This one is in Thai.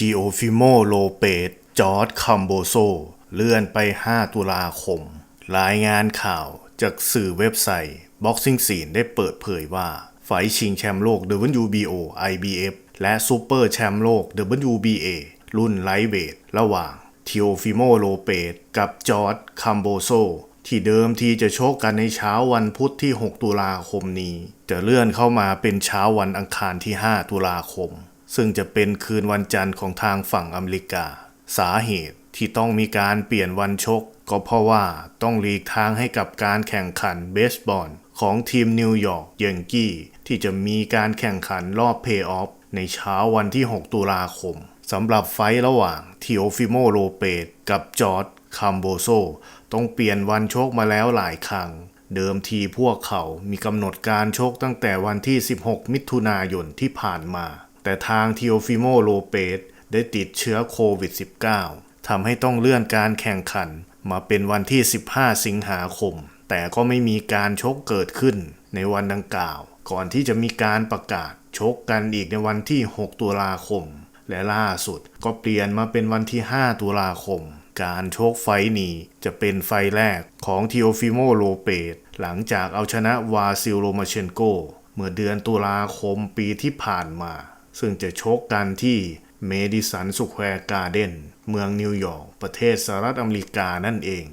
ทีโอฟิโมโลเปตจอร์ดคัมโบโซ เลื่อนไป 5 ตุลาคม รายงานข่าวจากสื่อเว็บไซต์ Boxing Scene ได้เปิดเผยว่า ไฟชิงแชมป์โลก WBO IBF และซูเปอร์แชมป์โลก WBA รุ่นไลท์เวทระหว่างทีโอฟิโมโลเปตกับจอร์ดคัมโบโซ ที่เดิมทีจะโชกกันในเช้าวันพุธที่ 6 ตุลาคมนี้ จะเลื่อนเข้ามาเป็นเช้าวันอังคารที่ 5 ตุลาคม ซึ่งจะเป็นคืนวันจันทร์ของทางฝั่งอเมริกา สาเหตุที่ต้องมีการเปลี่ยนวันชก ก็เพราะว่าต้องหลีกทางให้กับการแข่งขันเบสบอลของทีมนิวยอร์กยังกี้ที่จะมีการแข่งขันรอบเพย์ออฟในเช้าวันที่ 6 ตุลาคมสำหรับไฟระหว่างทีโอฟิโมโลเปตกับจอร์ดคัมโบโซต้องเปลี่ยนวันชกมาแล้วหลายครั้ง เดิมทีพวกเขามีกำหนดการชกตั้งแต่วันที่ 16 มิถุนายนที่ผ่านมา แต่ทางทีโอฟิโมโลเปตได้ติดเชื้อโควิด -19 ทำให้ต้องเลื่อนการแข่งขันมาเป็นวันที่ 15 สิงหาคม แต่ก็ไม่มีการชกเกิดขึ้นในวันดังกล่าว ก่อนที่จะมีการประกาศชกกันอีกในวันที่ 6 ตุลาคม และล่าสุดก็เปลี่ยนมาเป็นวันที่ 5 ตุลาคม การชกไฟนี้จะเป็นไฟแรกของทีโอฟิโมโลเปตหลังจากเอาชนะวาซิลโรมาเชนโก เมื่อเดือนตุลาคมปีที่ผ่านมา ซึ่งจะชกกันที่เมดิสันสแควร์การ์เดนเมืองนิวยอร์กประเทศสหรัฐอเมริกานั่นเอง